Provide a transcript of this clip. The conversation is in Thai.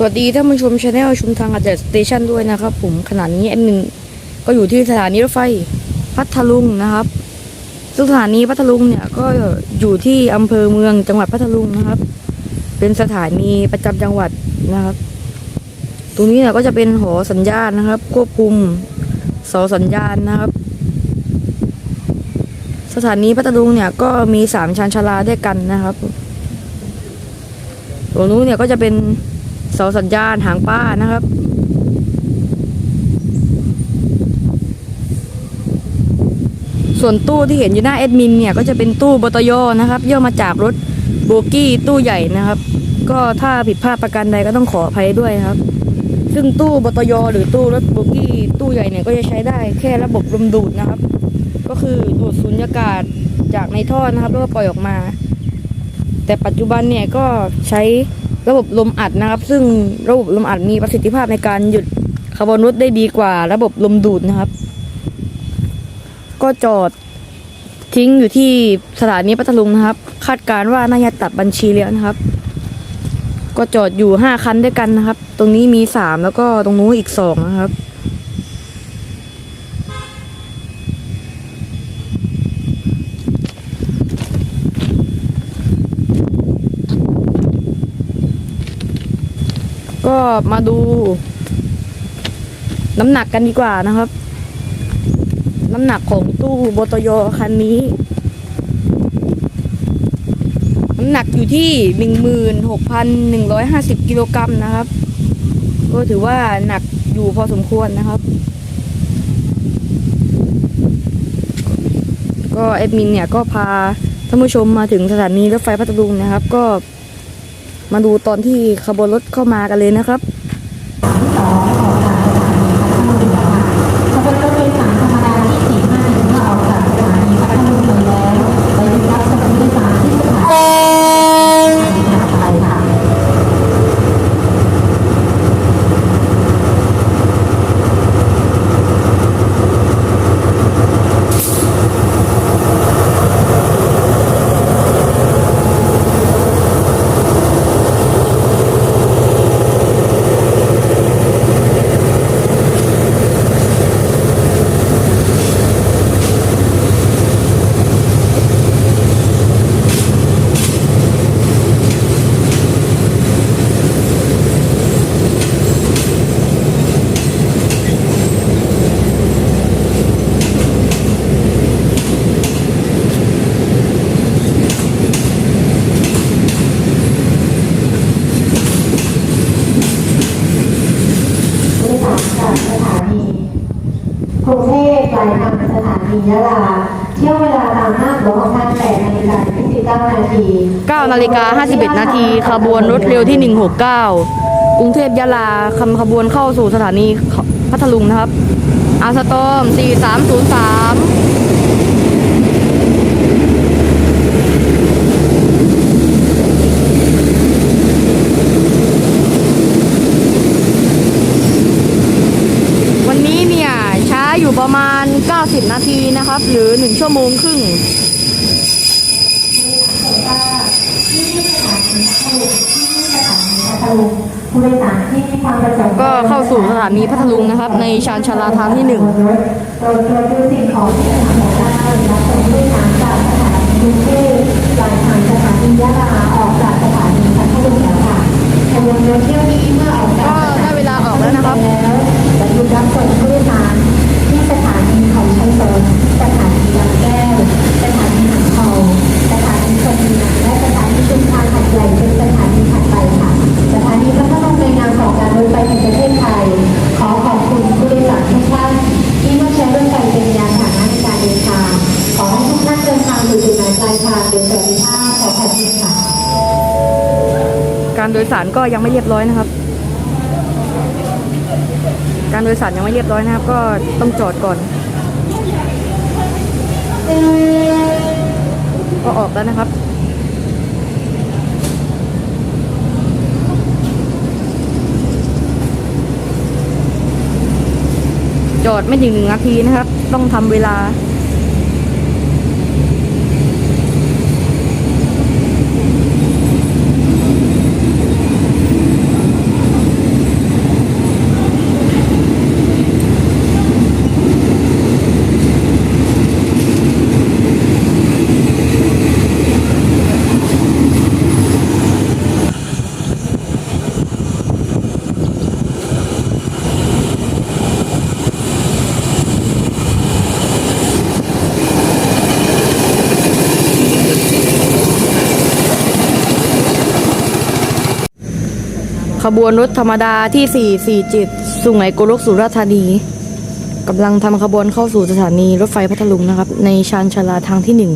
สวัสดีท่านผู้ชมชาแนลชุมทางอาจจะสเตชันด้วยนะครับ ผมขณะนี้แอดมินก็อยู่ที่สถานีรถไฟพัทลุงนะครับซึ่งสถานีพัทลุงเนี่ยก็อยู่ที่อำเภอเมืองจังหวัดพัทลุงนะครับ เป็นสถานีประจำจังหวัดนะครับ ตรงนี้เนี่ยก็จะเป็นหอสัญญาณนะครับ ควบคุมเสาสัญญาณนะครับ สถานีพัทลุงเนี่ยก็มีสามชานชาลาด้วยกันนะครับตรงนู้นเนี่ยก็จะเป็น เสาสัญญาณหางป้านะครับ ส่วนตู้ที่เห็นอยู่หน้าแอดมินเนี่ยก็จะเป็นตู้บตยนะครับย่อมาจากรถโบกี้ตู้ใหญ่นะครับ ก็ถ้าผิดพลาดประการใดก็ต้องขออภัยด้วยครับ ซึ่งตู้บตยหรือตู้รถโบกี้ตู้ใหญ่เนี่ยก็จะใช้ได้แค่ระบบลมดูดนะครับ ก็คือดูดสุญญากาศจากในท่อนะครับแล้วก็ปล่อยออกมา แต่ปัจจุบันเนี่ยก็ใช้ ระบบลมอัดนะครับ ซึ่งระบบลมอัดมีประสิทธิภาพในการหยุดคาร์บอนนุษได้ดีกว่า ระบบลมดูดนะครับ ก็จอดทิ้งอยู่ที่สถานีพัทลุงนะครับ คาดการณ์ว่าน่าจะตัดบัญชีแล้วนะครับ ก็จอดอยู่ห้าคันด้วยกันนะครับ ตรงนี้มีสามแล้วก็ตรงนู้นอีกสองนะครับ ก็มาดู น้ำหนักกันดีกว่านะครับ น้ำหนักของตู้บตยคันนี้ น้ำหนักอยู่ที่หนึ่งมืนหกพันหนึ่งร้อยห้าสิบกิโลกรัมนะครับ ก็ถือว่าหนักอยู่พอสมควรนะครับ ก็แอดมินเนี่ยก็พาท่านผู้ชมมาถึงสถานีรถไฟพัทลุงนะครับ ก็ มาดูตอนที่ขบวนรถเข้ามากันเลยนะครับ ขบวนรถโดยสารธรรมดาที่ 451เมื่อออกจากสถานีพัทลุงเลยแล้วไปหยุดรับส่งผู้โดยสารที่สถานีถัดไปค่ะ ผู้โดยสารจากสถานีกรุงเทพปลายทางส ถานียะลา เที่ยวเวลาตามหน้าตั๋วของท่าน8นาฬิกา29นาที9นาฬิกา51 นาทีขบวนรถเร็วที่ 169 กรุงเทพยะลาคำขบวนเข้าสู่สถานีพัทลุงนะครับอาสตอม 4303 วันนี้เนี่ยช้าอยู่ประมาณ 90 นาทีนะครับหรือ1ชั่วโมงครึ่งผู้โดยสารที่มีความประสงค์ก็เข้าสู่สถานีพัทลุงนะครับ ในชานชาลาทางที่หนึ่งโดยตรวจดูสิ่งของที่สถานี ดยสารก็ยังไม่เรียบร้อยนะครับ การโดยสารยังไม่เรียบร้อยนะครับ ก็ต้องจอดก่อน ก็ออกแล้วนะครับจอดไม่ถึงหนึ่งนาทีนะครับ ต้องทำเวลา บวนรถธรรมดาที่ 447 สุไหงโกลกสุราษฎร์ธานีกำลังทำขบวนเข้าสู่สถานีรถไฟพัทลุงนะครับ ในชานชาลาทางที่หนึ่ง